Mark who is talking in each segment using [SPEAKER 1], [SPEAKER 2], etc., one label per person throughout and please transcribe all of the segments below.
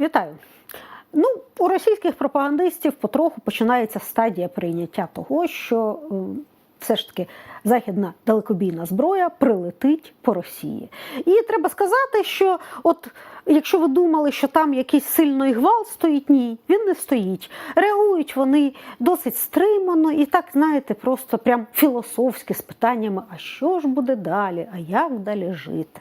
[SPEAKER 1] Вітаю. Ну, у російських пропагандистів потроху починається стадія прийняття того, що е, все ж таки західна далекобійна зброя прилетить по Росії. І треба сказати, що от якщо ви думали, що там якийсь сильний гвалт стоїть, ні, він не стоїть. Реагують вони досить стримано і так, знаєте, просто прям філософськи з питаннями: а що ж буде далі, а як далі жити?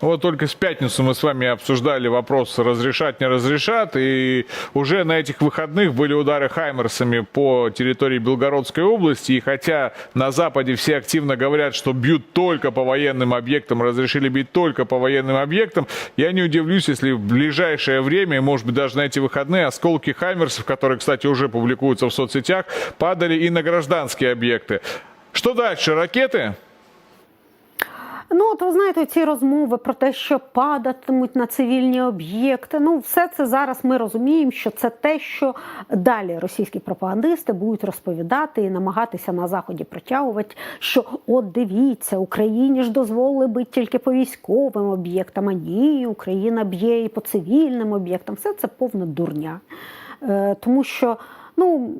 [SPEAKER 2] Вот только с пятницы мы с вами обсуждали вопрос, разрешат, не разрешат, и уже на этих выходных были удары Хаймерсами по территории Белгородской области, и хотя на Западе все активно говорят, что бьют только по военным объектам, разрешили бить только по военным объектам, я не удивлюсь, если в ближайшее время, может быть даже на эти выходные, осколки Хаймерсов, которые, кстати, уже публикуются в соцсетях, падали и на гражданские объекты. Что дальше? Ракеты?
[SPEAKER 1] Ну, от ви знаєте, ці розмови про те, що падатимуть на цивільні об'єкти. Ну, все це зараз ми розуміємо, що це те, що далі російські пропагандисти будуть розповідати і намагатися на заході протягувати, що от дивіться, Україні ж дозволили бити тільки по військовим об'єктам. А ні, Україна б'є і по цивільним об'єктам. Все це повна дурня. Е, тому що, ну.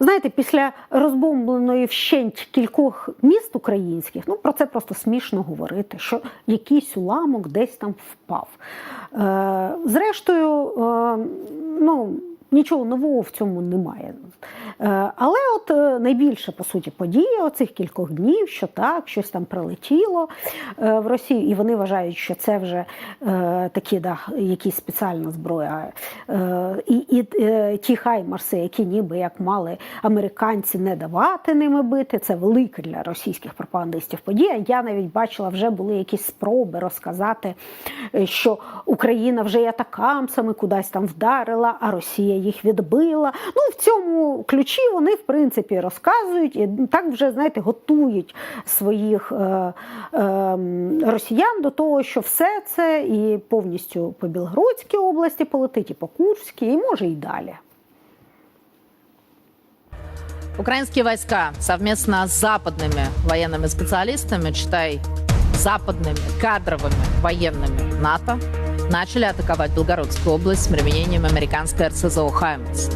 [SPEAKER 1] Знаєте, після розбомбленої вщент кількох міст українських, ну про це просто смішно говорити, що якийсь уламок десь там впав. Е, зрештою, е, ну. Нічого нового в цьому немає. Е, Але от е, найбільше по суті подія оцих кількох днів, що так, щось там прилетіло е, в Росію, і вони вважають, що це вже такі да, якісь спеціальна зброя. І, і ті хаймарси, які ніби як мали американці не давати ними бити, це велика для російських пропагандистів подія. Я навіть бачила, вже були якісь спроби розказати, що Україна вже і атакамсами кудись там вдарила, а Росія їх відбила. Ну в цьому ключі вони в принципі розказують і так вже знаєте готують своїх е, е, росіян до того, що все це і повністю по Білгородській області полетить, і по Курській, і може і далі.
[SPEAKER 3] Украинские войска совместно с западными военными специалистами, читай, западными кадровыми военными НАТО, начали атаковать Белгородскую область с применением американской РСЗО «Хаймерс».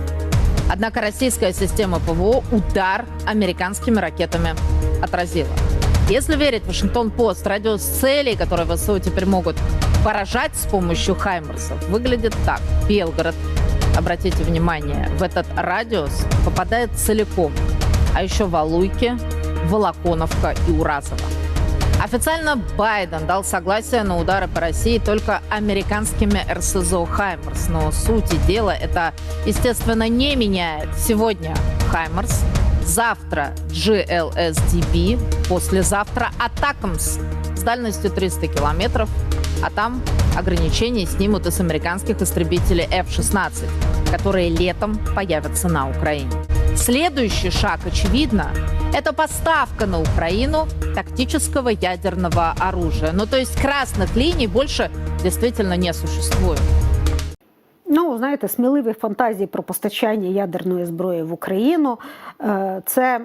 [SPEAKER 3] Однако российская система ПВО удар американскими ракетами отразила. Если верить Вашингтон-Пост, радиус целей, которые ВСУ теперь могут поражать с помощью «Хаймерсов», выглядит так. Белгород, обратите внимание, в этот радиус попадает целиком. А еще Валуйки, Волоконовка и Уразово. Официально Байден дал согласие на удары по России только американскими РСЗО «Хаймерс». Но сути дела это, естественно, не меняет. Сегодня «Хаймерс», завтра GLSDB, послезавтра «Атакамс» с дальностью 300 километров, а там ограничения снимут и с американских истребителей F-16, которые летом появятся на Украине. Следующий шаг, очевидно, это поставка на Украину тактического ядерного оружия. Ну, то есть красных линий больше действительно не существует.
[SPEAKER 1] Ну, знаєте, сміливі фантазії про постачання ядерної зброї в Україну е, це,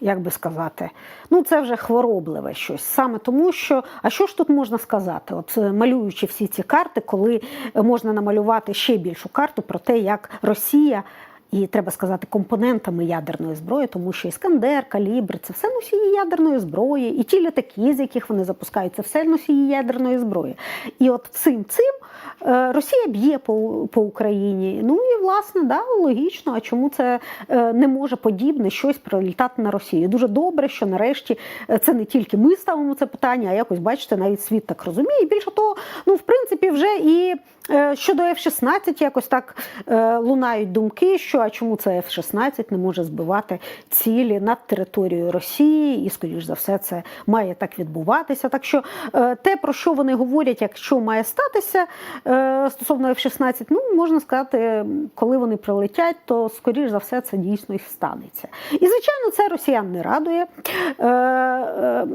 [SPEAKER 1] як би сказати, ну це вже хворобливе щось. Саме тому, що а що ж тут можна сказати? От е, малюючи всі ці карти, коли можна намалювати ще більшу карту про те, як Росія. І треба сказати компонентами ядерної зброї, тому що іскандер, калібр це все носії ядерної зброї, і ті літаки, з яких вони запускають, це все носії ядерної зброї. І от цим цим е, Росія б'є по, по Україні. Ну і власне, да, логічно, а чому це е, не може подібне щось прилітати на Росію? Дуже добре, що нарешті е, це не тільки ми ставимо це питання, а якось бачите, навіть світ так розуміє. І більше того, ну в принципі, вже і щодо F-16 якось так е, лунають думки, що а чому це F-16 не може збивати цілі над територією Росії, і скоріш за все, це має так відбуватися. Так що е, те, про що вони говорять, якщо має статися е, стосовно F-16, ну можна сказати, коли вони прилетять, то скоріш за все це дійсно і станеться. І звичайно, це росіян не радує. Е, е,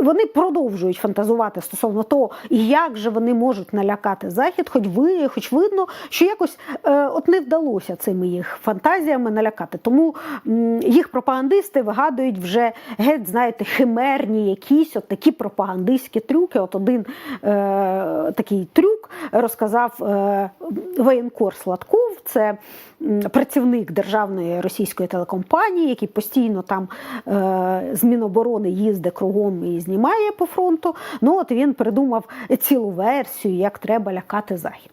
[SPEAKER 1] вони продовжують фантазувати стосовно того, як же вони можуть налякати захід, хоч ви, хоч видно, що якось е, от не вдалося цими їх фантазіями налякати. Тому їх пропагандисти вигадують вже геть, знаєте, химерні якісь от такі пропагандистські трюки. От один е, такий трюк розказав е, воєнкор Сладков. Це працівник державної російської телекомпанії, який постійно там е, з Міноборони їздить кругом і знімає по фронту. Ну от він придумав цілу версію, як треба лякати захід.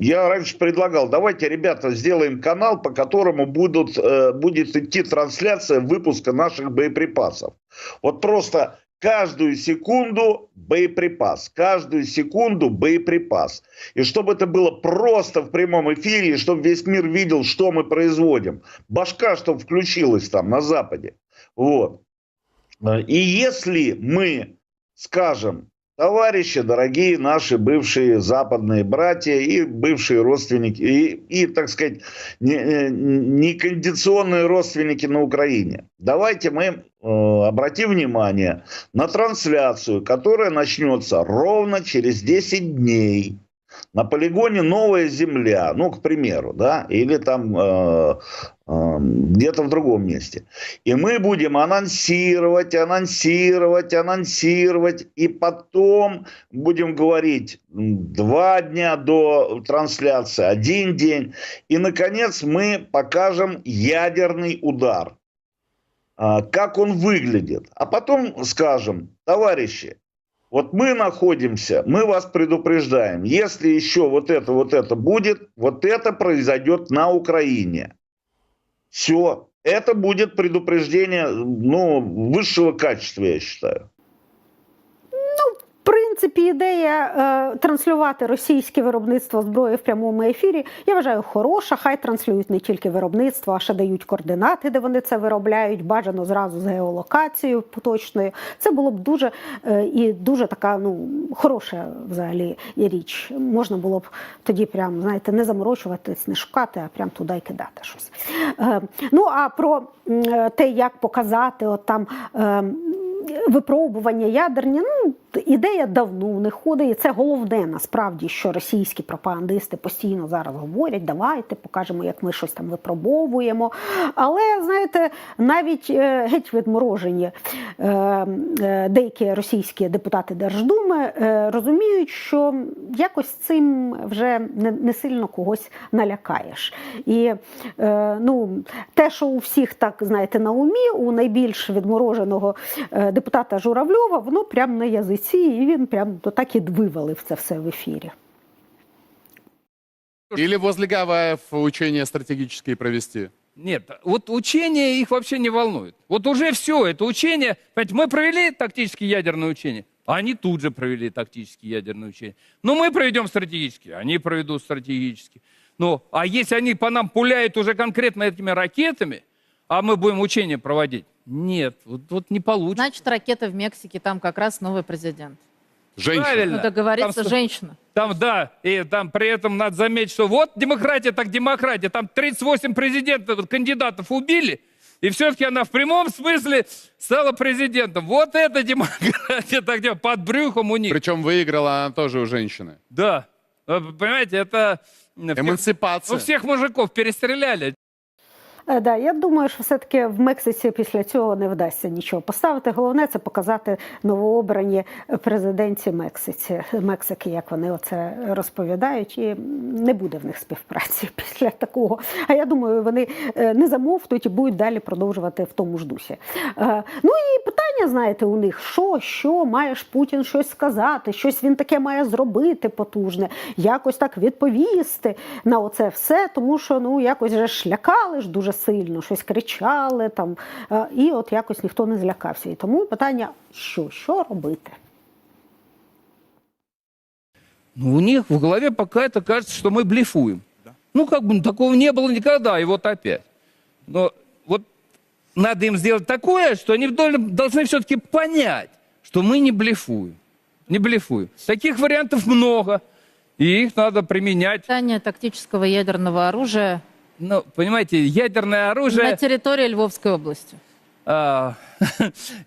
[SPEAKER 4] Я раньше предлагал, давайте, ребята, сделаем канал, по которому будут, э, будет идти трансляция выпуска наших боеприпасов. Вот просто каждую секунду боеприпас, каждую секунду боеприпас. И чтобы это было просто в прямом эфире, и чтобы весь мир видел, что мы производим. Башка, чтобы включилась там на Западе. Вот. Э, И если мы скажем, товарищи, дорогие наши бывшие западные братья и бывшие родственники, и, и так сказать, не- э, некондиционные родственники на Украине. Давайте мы э, обратим внимание на трансляцию, которая начнется ровно через 10 дней на полигоне «Новая земля», ну, к примеру, да, или там э, э, где-то в другом месте. И мы будем анонсировать, анонсировать, анонсировать, и потом будем говорить два дня до трансляции, один день, и, наконец, мы покажем ядерный удар, А, как он выглядит. А потом скажем, товарищи, вот мы находимся, мы вас предупреждаем, если еще вот это, вот это будет, вот это произойдет на Украине. Все. Это будет предупреждение ну, высшего качества, я считаю.
[SPEAKER 1] Принципі, ідея е, транслювати російське виробництво зброї в прямому ефірі, я вважаю, хороша. Хай транслюють не тільки виробництво, а ще дають координати, де вони це виробляють. Бажано зразу з геолокацією поточною. Це було б дуже е, і дуже така ну хороша взагалі річ. Можна було б тоді прям знаєте не заморочуватись, не шукати, а прям туди й кидати щось. Е, ну а про е, те, як показати, от там. Е, випробування ядерні. Ну, ідея давно них ходить. І це головне насправді, що російські пропагандисти постійно зараз говорять: давайте покажемо, як ми щось там випробовуємо. Але знаєте, навіть е, геть відморожені е, е, деякі російські депутати Держдуми розуміють, що якось цим вже не, не сильно когось налякаєш. І ну, те, що у всіх так знаєте на умі, у найбільш відмороженого е, депутата Журавльова, воно прямо на язиці, і він прям то так і вивалив це все в ефірі.
[SPEAKER 5] Или возле Гавайев учения стратегические провести?
[SPEAKER 6] Нет, вот учения их вообще не волнует. Вот уже все, это учение, понимаете, мы провели тактические ядерные учения, а они тут же провели тактические ядерные учения. Ну, мы проведем стратегические, они проведут стратегические. Ну, а если они по нам пуляют уже конкретно этими ракетами, а мы будем учения проводить, нет, вот, вот не получится.
[SPEAKER 3] Значит, ракеты в Мексике, там как раз новый президент.
[SPEAKER 5] Женщина.
[SPEAKER 6] Правильно.
[SPEAKER 3] Ну, договорится
[SPEAKER 6] Там
[SPEAKER 3] женщина.
[SPEAKER 6] Там, да, и там при этом надо заметить, что вот демократия, так демократия. Там 38 президентов, кандидатов убили, и все-таки она в прямом смысле стала президентом. Вот это демократия, так где под брюхом у них.
[SPEAKER 5] Причем выиграла она тоже у женщины.
[SPEAKER 6] Да. Понимаете, это...
[SPEAKER 5] Эмансипация.
[SPEAKER 6] Ну, всех мужиков перестреляли.
[SPEAKER 1] Е, Да, я думаю, що все-таки в Мексиці після цього не вдасться нічого поставити. Головне це показати новообрані президенці Мексиці, Мексики, як вони оце розповідають, і не буде в них співпраці після такого. А я думаю, вони е, не замовкнуть і будуть далі продовжувати в тому ж дусі. Е, Ну і питання, знаєте, у них що, що має ж Путін щось сказати, щось він таке має зробити потужне, якось так відповісти на оце все, тому що ну якось же ж лякали ж дуже сильно, щось кричали там, е, і от якось ніхто не злякався. І тому питання: що, що робити?
[SPEAKER 6] Ну, у них в голове пока это кажется, что мы блефуем. Ну, как бы такого не было никогда, и вот опять. Но вот надо им сделать такое, что они должны, должны все-таки понять, что мы не блефуем. Не блефуем. Таких вариантов много, и их надо применять.
[SPEAKER 3] Питание тактического ядерного оружия
[SPEAKER 6] ну, понимаете, ядерное оружие...
[SPEAKER 3] на территории Львовской области.
[SPEAKER 6] э,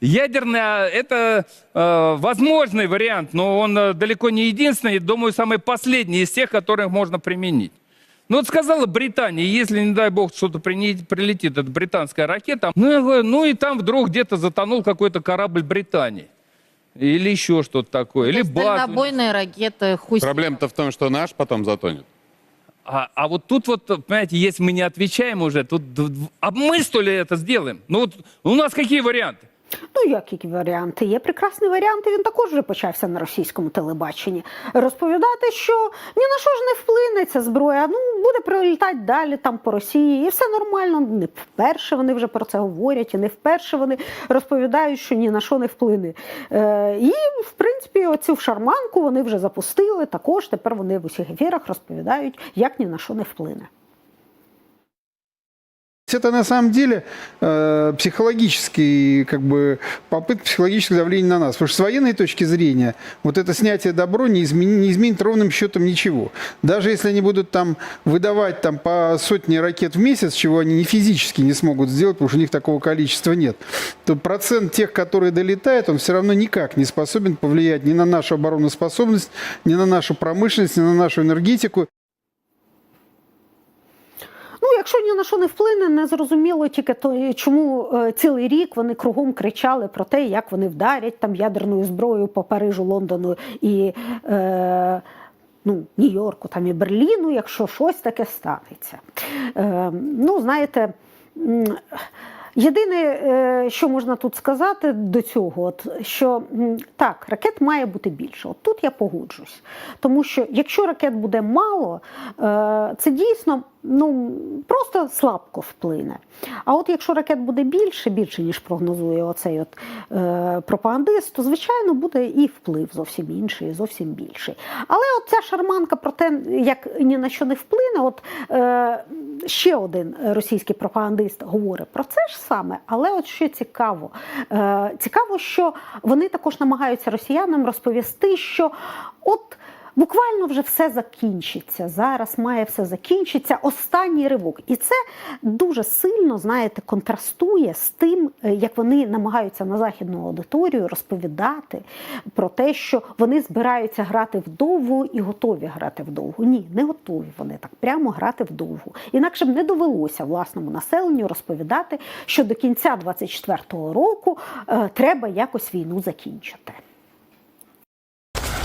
[SPEAKER 6] ядерная это э, возможный вариант, но он э, далеко не единственный, думаю, самый последний из тех, которых можно применить. Ну вот сказала Британия, если, не дай бог, что-то прилетит, это британская ракета, ну, я говорю, ну и там вдруг где-то затонул какой-то корабль Британии. Или еще что-то такое. Или база.
[SPEAKER 3] Дальнобойные ракеты, хуй.
[SPEAKER 5] Проблема-то в том, что наш потом затонет.
[SPEAKER 6] А, а вот тут вот, понимаете, если мы не отвечаем уже, тут, д- д- а мы что ли это сделаем? Ну вот у нас какие варианты?
[SPEAKER 1] Ну, як які варіанти? Є прекрасний варіант, і він також вже почався на російському телебаченні. Розповідати, що ні на що ж не вплине ця зброя, ну буде прилітати далі там по Росії, і все нормально. Не вперше вони вже про це говорять, і не вперше вони розповідають, що ні на що не вплине. Е, і, в принципі, оцю шарманку вони вже запустили. Також тепер вони в усіх ефірах розповідають, як ні на що не вплине.
[SPEAKER 7] Это на самом деле э, психологический, как бы, попытка психологического давления на нас. Потому что с военной точки зрения вот это снятие добро не, измени- не изменит ровным счетом ничего. Даже если они будут там выдавать там, по сотне ракет в месяц, чего они не физически не смогут сделать, потому что у них такого количества нет, то процент тех, которые долетают, он все равно никак не способен повлиять ни на нашу обороноспособность, ни на нашу промышленность, ни на нашу энергетику.
[SPEAKER 1] Ну, якщо ні на що не вплине, не зрозуміло тільки то, чому е, цілий рік вони кругом кричали про те, як вони вдарять там ядерною зброєю по Парижу, Лондону і е, ну, Нью-Йорку там і Берліну, якщо щось таке станеться. Е, ну, знаєте. Єдине, е, що можна тут сказати до цього, от, що так, ракет має бути більше. От тут я погоджусь. Тому що якщо ракет буде мало, е, це дійсно ну, просто слабко вплине. А от якщо ракет буде більше, більше, ніж прогнозує оцей от, е, пропагандист, то звичайно буде і вплив зовсім інший, і зовсім більший. Але от ця шарманка про те, як ні на що не вплине, от е, ще один російський пропагандист говорить про це ж саме, але от що цікаво, е, цікаво, що вони також намагаються росіянам розповісти, що от. Буквально вже все закінчиться. Зараз має все закінчиться. Останній ривок. І це дуже сильно, знаєте, контрастує з тим, е, як вони намагаються на західну аудиторію розповідати про те, що вони збираються грати вдовго і готові грати вдовго. Ні, не готові вони так прямо грати вдовго. Інакше б не довелося власному населенню розповідати, що до кінця 24-го року е, треба якось війну закінчити.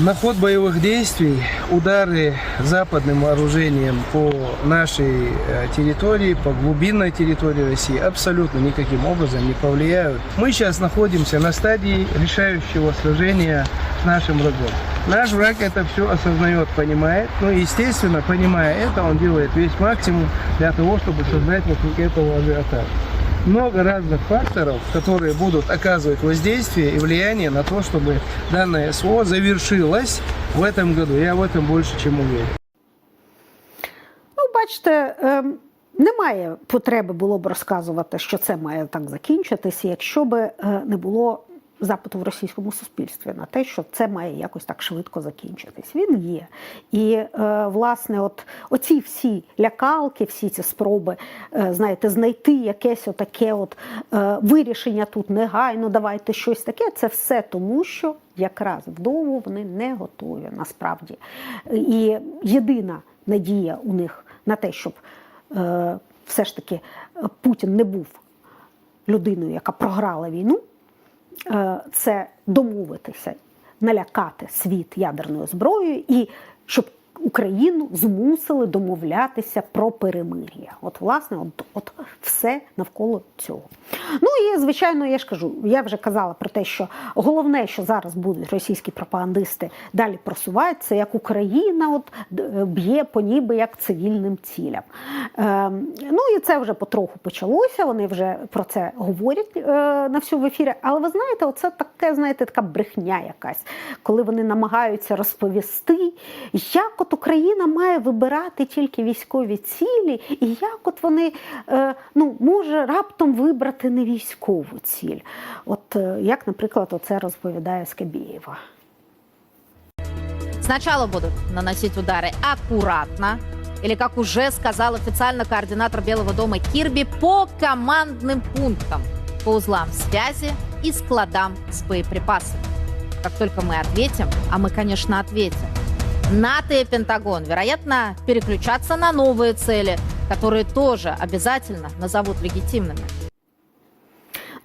[SPEAKER 8] На ход боевых действий удары западным вооружением по нашей э, территории, по глубинной территории России абсолютно никаким образом не повлияют. Мы сейчас находимся на стадии решающего сражения с нашим врагом. Наш враг это все осознает, понимает. Ну и, естественно, понимая это, он делает весь максимум для того, чтобы создать вокруг этого ажиотаж много разных факторов, которые будут оказывать воздействие и влияние на то, чтобы данное СВО завершилось в этом году. Я в этом больше чем уверен.
[SPEAKER 1] Ну, бачите, ем, немає потреби було б розказувати, що це має так закінчитися, якщо би е, не було запиту в російському суспільстві на те, що це має якось так швидко закінчитись. Він є. І е, власне, от оці всі лякалки, всі ці спроби, е, знаєте, знайти якесь отаке от е, вирішення тут негайно, давайте щось таке. Це все тому, що якраз вдовго вони не готові насправді. І єдина надія у них на те, щоб е, все ж таки Путін не був людиною, яка програла війну, це домовитися, налякати світ ядерною зброєю і щоб Україну змусили домовлятися про перемир'я. От, власне, от, от все навколо цього. Ну і звичайно, я ж кажу, я вже казала про те, що головне, що зараз будуть російські пропагандисти далі просувати, це як Україна от б'є по ніби як цивільним цілям. Ем, ну і це вже потроху почалося. Вони вже про це говорять е, на всю в ефірі. Але ви знаєте, оце таке, знаєте, така брехня якась, коли вони намагаються розповісти, як от Україна має вибирати тільки військові цілі, і як от вони е, ну, може раптом вибрати не військову ціль. От е, як, наприклад, оце розповідає Скабєєва.
[SPEAKER 3] Сначала будут наносить удары аккуратно, или, как уже сказал официально координатор Белого дома Кирби, по командным пунктам. по узлам связи и складам с боеприпасами. Как только мы ответим, а мы, конечно, ответим, НАТО и Пентагон, вероятно, переключатся на новые цели, которые тоже обязательно назовут легитимными.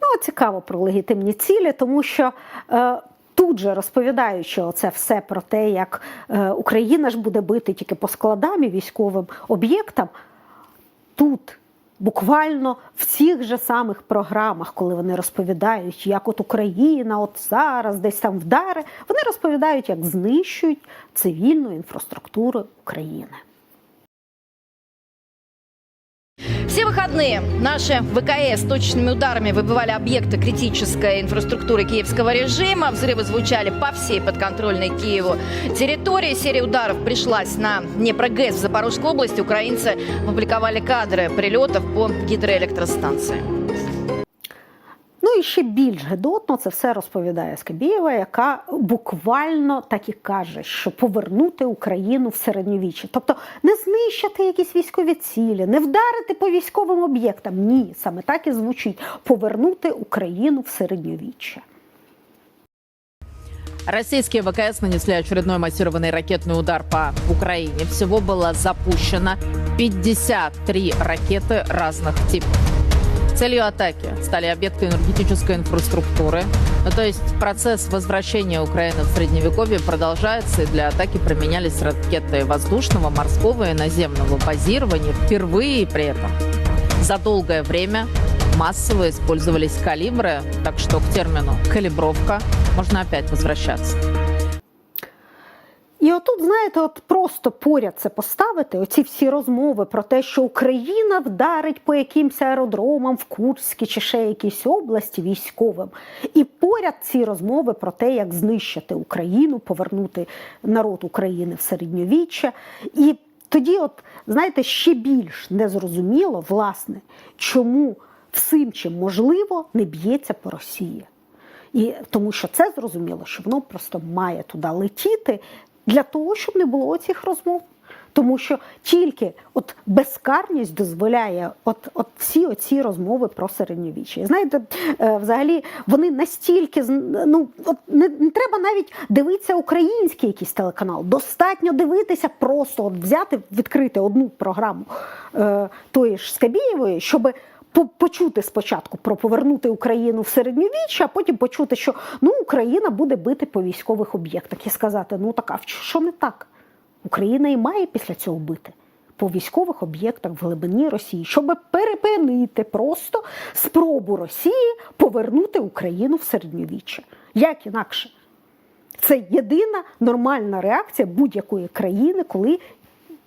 [SPEAKER 1] Ну, цікаво про легітимні цілі, тому що е, тут же розповідаючи оце все про те, як е, Україна ж буде бити тільки по складам і військовим об'єктам, тут. Буквально в цих же самих програмах, коли вони розповідають, як от Україна, от зараз десь там вдари, вони розповідають, як знищують цивільну інфраструктуру України.
[SPEAKER 9] Все выходные наши ВКС точными ударами выбивали объекты критической инфраструктуры киевского режима. Взрывы звучали по всей подконтрольной Киеву территории. Серия ударов пришлась на Днепрогэс в Запорожской области. Украинцы публиковали кадры прилетов по гидроэлектростанции.
[SPEAKER 1] Ну і ще більш гидотно це все розповідає Скабєєва, яка буквально так і каже, що повернути Україну в середньовіччя. Тобто не знищити якісь військові цілі, не вдарити по військовим об'єктам. Ні, саме так і звучить повернути Україну в середньовіччя.
[SPEAKER 3] Российские ВКС нанесли очередной массированный ракетный удар по Украине. Всего было запущено 53 ракеты разных типов. Целью атаки стали объекты энергетической инфраструктуры. Ну, то есть процесс возвращения Украины в Средневековье продолжается, и для атаки применялись ракеты воздушного, морского и наземного базирования. Впервые при этом за долгое время массово использовались калибры, так что к термину «калибровка» можно опять возвращаться.
[SPEAKER 1] І отут, знаєте, от просто поряд це поставити, оці всі розмови про те, що Україна вдарить по якимсь аеродромам в Курській чи ще якійсь області військовим. І поряд ці розмови про те, як знищити Україну, повернути народ України в середньовіччя. І тоді, от, знаєте, ще більш незрозуміло, власне, чому всім, чим можливо, не б'ється по Росії. І тому що це зрозуміло, що воно просто має туди летіти для того, щоб не було цих розмов. Тому що тільки от безкарність дозволяє от, от всі оці розмови про середньовіччя. Знаєте, е, взагалі вони настільки ну от не, не треба навіть дивитися український якийсь телеканал. Достатньо дивитися, просто от взяти, відкрити одну програму е, тої ж Скабєєвої, щоби почути спочатку про повернути Україну в середньовіччя, а потім почути, що ну Україна буде бити по військових об'єктах і сказати: ну так, а що не так? Україна і має після цього бити по військових об'єктах в глибині Росії, щоб перепинити просто спробу Росії повернути Україну в середньовіччя. Як інакше? Це єдина нормальна реакція будь-якої країни, коли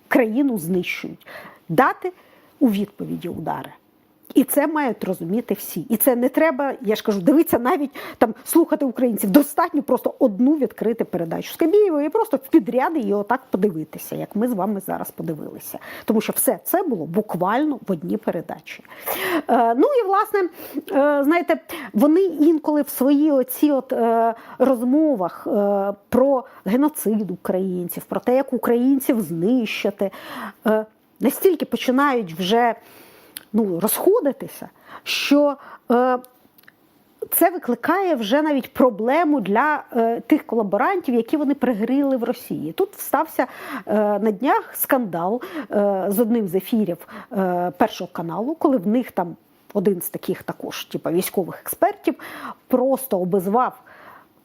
[SPEAKER 1] країну знищують. Дати у відповіді удари. І це мають розуміти всі. І це не треба, я ж кажу, дивитися навіть там слухати українців. Достатньо просто одну відкрити передачу Скабєєвої і просто в підряди її отак подивитися, як ми з вами зараз подивилися. Тому що все це було буквально в одній передачі. Е, ну і власне, е, знаєте, вони інколи в свої оці от е, розмовах е, про геноцид українців, про те, як українців знищити, е, настільки починають вже ну, розходитися, що е, це викликає вже навіть проблему для е, тих колаборантів, які вони пригріли в Росії. Тут стався е, на днях скандал е, з одним з ефірів е, першого каналу, коли в них там один з таких також, типу, військових експертів, просто обізвав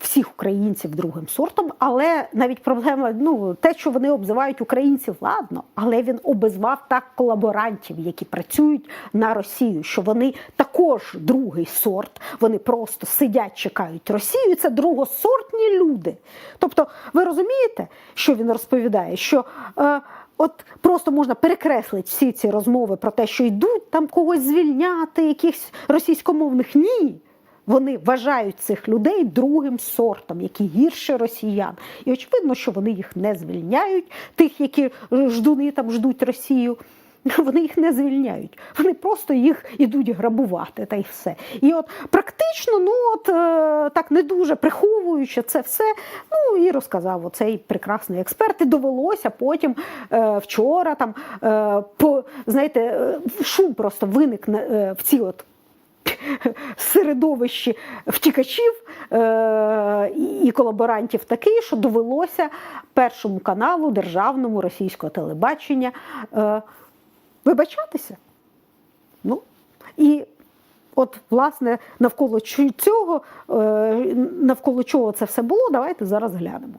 [SPEAKER 1] всіх українців другим сортом, але навіть проблема, ну те, що вони обзивають українців, ладно, але він обізвав так колаборантів, які працюють на Росію, що вони також другий сорт, вони просто сидять, чекають Росію. Це другосортні люди. Тобто, ви розумієте, що він розповідає? Що е, От просто можна перекреслити всі ці розмови про те, що йдуть там когось звільняти, якихось російськомовних ні. Вони вважають цих людей другим сортом, які гірше росіян. І очевидно, що вони їх не звільняють, тих, які ждуни там ждуть Росію. Вони їх не звільняють, вони просто їх ідуть грабувати та й все. І от практично, ну от е, так не дуже приховуючи це все, ну і розказав оцей прекрасний експерт. І довелося потім е, вчора там е, по знаєте, шум просто виник в цій от середовищі втікачів е- і- колаборантів такий, що довелося першому каналу державному російського телебачення е- вибачатися. Ну, і от, власне, навколо цього, е, навколо чого це все було, давайте зараз глянемо.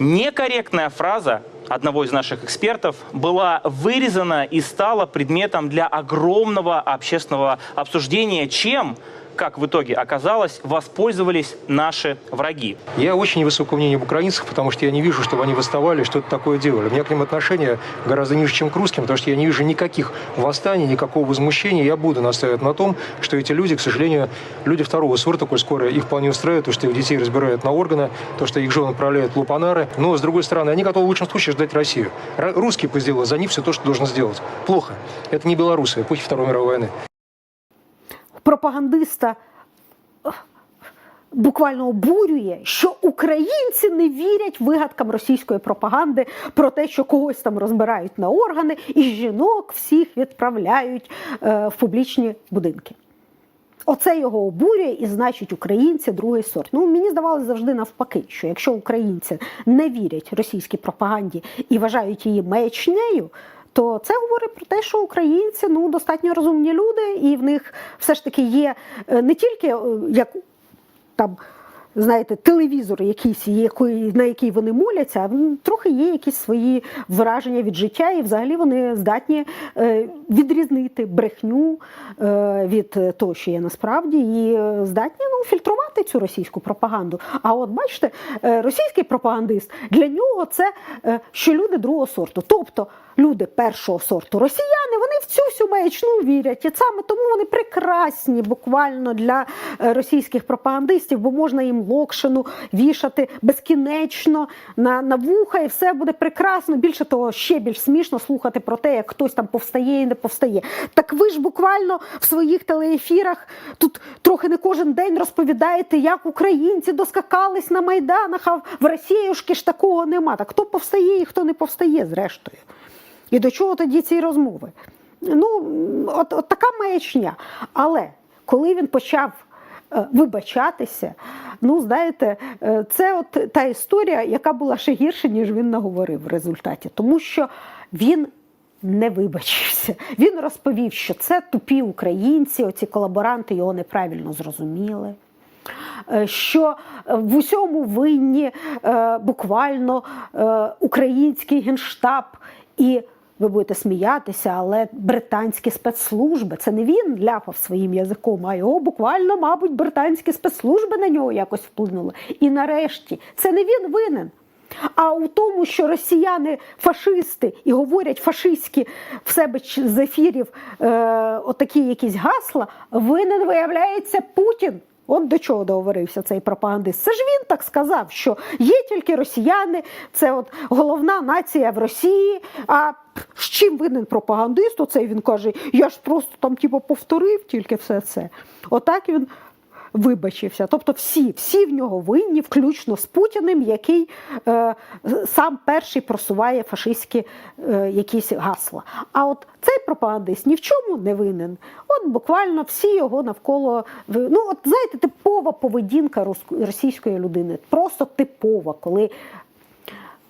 [SPEAKER 10] Некорректная фраза одного из наших экспертов была вырезана и стала предметом для огромного общественного обсуждения, чем, как в итоге оказалось, воспользовались наши враги.
[SPEAKER 11] Я очень невысокого мнения об украинцах, потому что я не вижу, чтобы они восставали, что-то такое делали. У меня к ним отношение гораздо ниже, чем к русским, потому что я не вижу никаких восстаний, никакого возмущения. Я буду настаивать на том, что эти люди, к сожалению, люди второго сорта, коль скоро их вполне устраивает, то, что их детей разбирают на органы, то, что их жены отправляют в лупанары. Но, с другой стороны, они готовы в лучшем случае ждать Россию. Русские сделают за них все то, что должен сделать. Плохо. Это не белорусы, эпохи Второй мировой войны.
[SPEAKER 1] Пропагандиста е, буквально обурює, що українці не вірять вигадкам російської пропаганди про те, що когось там розбирають на органи, і жінок всіх відправляють е, в публічні будинки. Оце його обурює, і значить українці другий сорт. Ну мені здавалося завжди навпаки, що якщо українці не вірять російській пропаганді і вважають її маячнею, то це говорить про те, що українці ну достатньо розумні люди, і в них все ж таки є е, не тільки е, як там. Знаєте, телевізор якийсь, який, на який вони моляться, трохи є якісь свої враження від життя, і взагалі вони здатні е, відрізнити брехню від того, що є насправді, і здатні ну, фільтрувати цю російську пропаганду. А от бачите, російський пропагандист для нього це що люди другого сорту. Тобто люди першого сорту росіяни, вони в цю всю маячну вірять. І саме тому вони прекрасні буквально для е, російських пропагандистів, бо можна їм локшину вішати безкінечно на, на вуха, і все буде прекрасно. Більше того, ще більш смішно слухати про те, як хтось там повстає і не повстає. Так ви ж буквально в своїх телеефірах тут трохи не кожен день розповідаєте, як українці доскакались на майданах, а в Росіюшки ж такого нема. Так хто повстає і хто не повстає, зрештою. І до чого тоді ці розмови? Ну, от, от така маячня. Але коли він почав е, вибачатися, ну, знаєте, е, це от та історія, яка була ще гірше, ніж він наговорив в результаті. Тому що він не вибачився. Він розповів, що це тупі українці, оці колаборанти його неправильно зрозуміли. Е, Що в усьому винні буквально український генштаб і ви будете сміятися, але британські спецслужби це не він ляпав своїм язиком, а його буквально, мабуть, британські спецслужби на нього якось вплинули. І нарешті це не він винен. А у тому, що росіяни фашисти і говорять фашистські в себе з ефірів е, отакі якісь гасла, винен виявляється Путін. От до чого договорився цей пропагандист. Це ж він так сказав, що є тільки росіяни, це от головна нація в Росії. А з чим винен пропагандист? Оцей він каже: я ж просто там типу, повторив тільки все це. Отак він вибачився. Тобто всі, всі в нього винні, включно з Путіним, який е, сам перший просуває фашистські е, якісь гасла. А от цей пропагандист ні в чому не винен. От буквально всі його навколо ну, от знаєте, типова поведінка російської людини. Просто типова, коли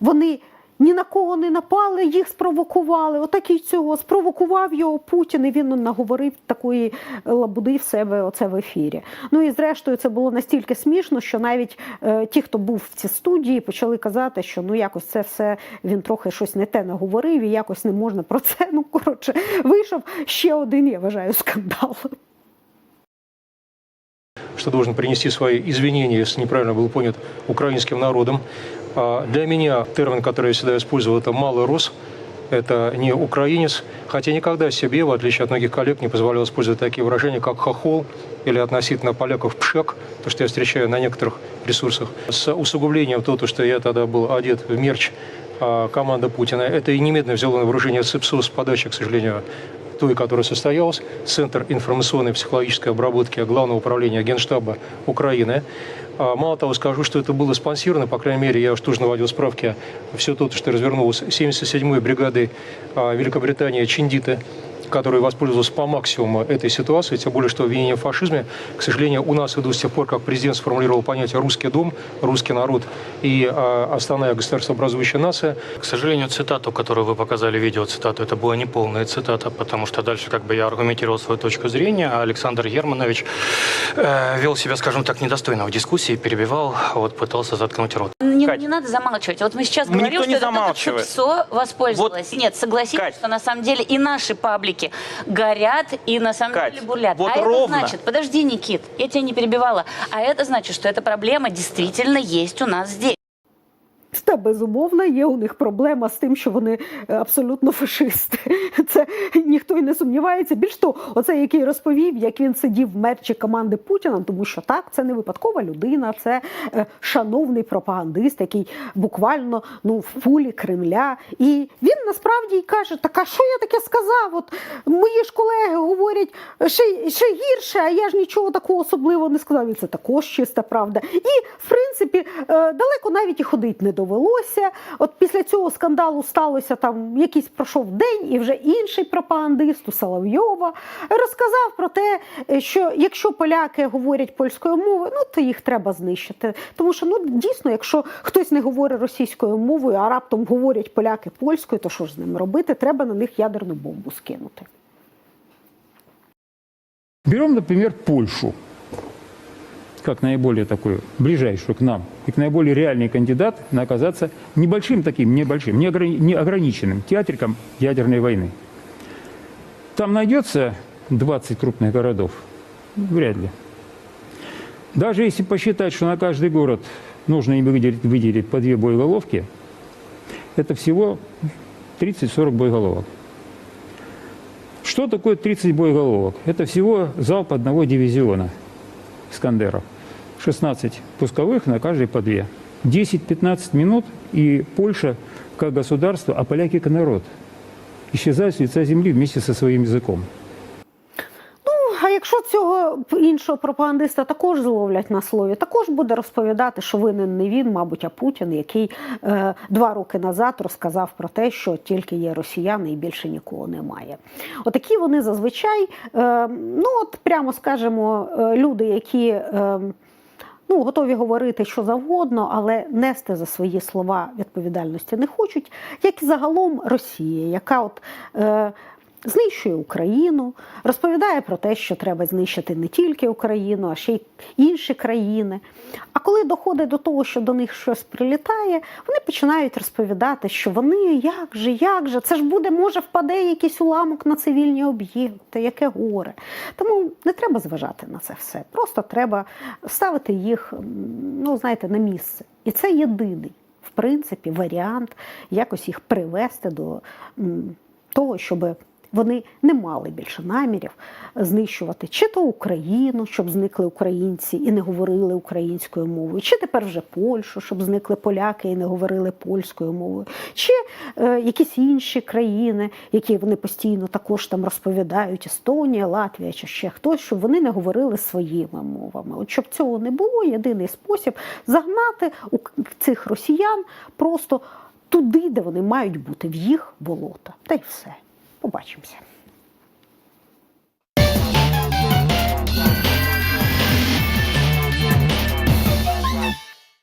[SPEAKER 1] вони ні на кого не напали, їх спровокували. Отак і цього спровокував його Путін, і він наговорив такої лабуди в себе оце в ефірі. Ну і зрештою це було настільки смішно, що навіть е, ті, хто був в цій студії, почали казати, що ну якось це все він трохи щось не те наговорив, і якось не можна про це. Ну коротше, вийшов ще один, я вважаю, скандал.
[SPEAKER 11] что должен принести свои извинения, если неправильно был понят украинским народом. А Для меня термин, который я всегда использовал, это «малый рос». Это не украинец, хотя никогда себе, в отличие от многих коллег, не позволял использовать такие выражения, как «хохол» или относительно поляков «пшек», то, что я встречаю на некоторых ресурсах. С усугублением то, то, что я тогда был одет в мерч а, команда Путина, это и немедленно взяло на вооружение ЦИПСО с подачи, к сожалению, той, которая состоялась, Центр информационной и психологической обработки Главного управления Генштаба Украины. А, Мало того, скажу, что это было спонсировано, по крайней мере, я уж тоже наводил справки, все то, что развернулось 77-й бригадой а, Великобритании Чиндиты, который воспользовался по максимуму этой ситуации, тем более, что обвинение в фашизме, к сожалению, у нас идут с тех пор, как президент сформулировал понятие «русский дом», «русский народ» и э, основная государствообразующая нация.
[SPEAKER 12] К сожалению, цитату, которую вы показали, видео цитату, это была не полная цитата, потому что дальше как бы я аргументировал свою точку зрения, а Александр Германович э, вел себя, скажем так, недостойно в дискуссии, перебивал, вот пытался заткнуть рот.
[SPEAKER 13] Не,
[SPEAKER 10] Кать.
[SPEAKER 13] не надо замалчивать. Вот мы сейчас
[SPEAKER 10] Никто
[SPEAKER 13] говорим,
[SPEAKER 10] не
[SPEAKER 13] что это
[SPEAKER 10] замалчивает.
[SPEAKER 13] ЦИПСО воспользовалось. Нет, согласитесь,
[SPEAKER 10] Кать.
[SPEAKER 13] что на самом деле и наши паблики горят и на самом
[SPEAKER 10] Кать,
[SPEAKER 13] деле бурлят.
[SPEAKER 10] вот
[SPEAKER 13] а это
[SPEAKER 10] ровно.
[SPEAKER 13] значит, подожди, Никит, я тебя не перебивала, а это значит, что эта проблема действительно есть у нас здесь.
[SPEAKER 1] Та безумовно є у них проблема з тим, що вони е, абсолютно фашисти. Це ніхто й не сумнівається. Більш того, оце який розповів, як він сидів в мерчі команди Путіна, тому що так, це не випадкова людина, це е, шановний пропагандист, який буквально ну в пулі Кремля. І він насправді каже: так а що я таке сказав? От мої ж колеги говорять ще, ще гірше, а я ж нічого такого особливого не сказав. І це також чиста правда. І в принципі е, далеко навіть і ходить не довелося. От після цього скандалу сталося там якийсь пройшов день, і вже інший пропагандист у Соловйова розказав про те, що якщо поляки говорять польською мовою, ну то їх треба знищити. Тому що ну дійсно, якщо хтось не говорить російською мовою, а раптом говорять поляки польською, то що ж з ними робити? Треба на них ядерну бомбу скинути.
[SPEAKER 14] Берем, например, Польшу, как наиболее такую, ближайшую к нам, и к наиболее реальный кандидат на оказаться небольшим таким, небольшим, неограни- неограниченным театриком ядерной войны. Там найдется 20 крупных городов? Вряд ли. Даже если посчитать, что на каждый город нужно им выделить, выделить по две боеголовки, это всего 30-40 боеголовок. Что такое 30 боеголовок? Это всего залп одного дивизиона «Искандеров». 16 пусковых, на каждый по две. 10-15 минут, и Польша как государство, а поляки как народ исчезают с лица земли вместе со своим языком.
[SPEAKER 1] Якщо цього іншого пропагандиста також зловлять на слові, також буде розповідати, що винен не він, мабуть, а Путін, який е, два роки назад розказав про те, що тільки є росіяни і більше нікого немає. Отакі вони зазвичай, е, ну от прямо скажемо, е, люди, які. Е, Ну, готові говорити що завгодно, але нести за свої слова відповідальності не хочуть, як і загалом Росія, яка от е, знищує Україну, розповідає про те, що треба знищити не тільки Україну, а ще й інші країни. А коли доходить до того, що до них щось прилітає, вони починають розповідати, що вони як же, як же, це ж буде, може, впаде якийсь уламок на цивільні об'єкти, яке горе. Тому не треба зважати на це все. Просто треба ставити їх, ну знаєте, на місце. І це єдиний, в принципі, варіант якось їх привести до того, щоб вони не мали більше намірів знищувати чи то Україну, щоб зникли українці і не говорили українською мовою, чи тепер вже Польщу, щоб зникли поляки і не говорили польською мовою, чи е, якісь інші країни, які вони постійно також там розповідають, Естонія, Латвія чи ще хтось, щоб вони не говорили своїми мовами. От щоб цього не було, єдиний спосіб загнати у цих росіян просто туди, де вони мають бути, в їх болота. Та й все. Побачимося.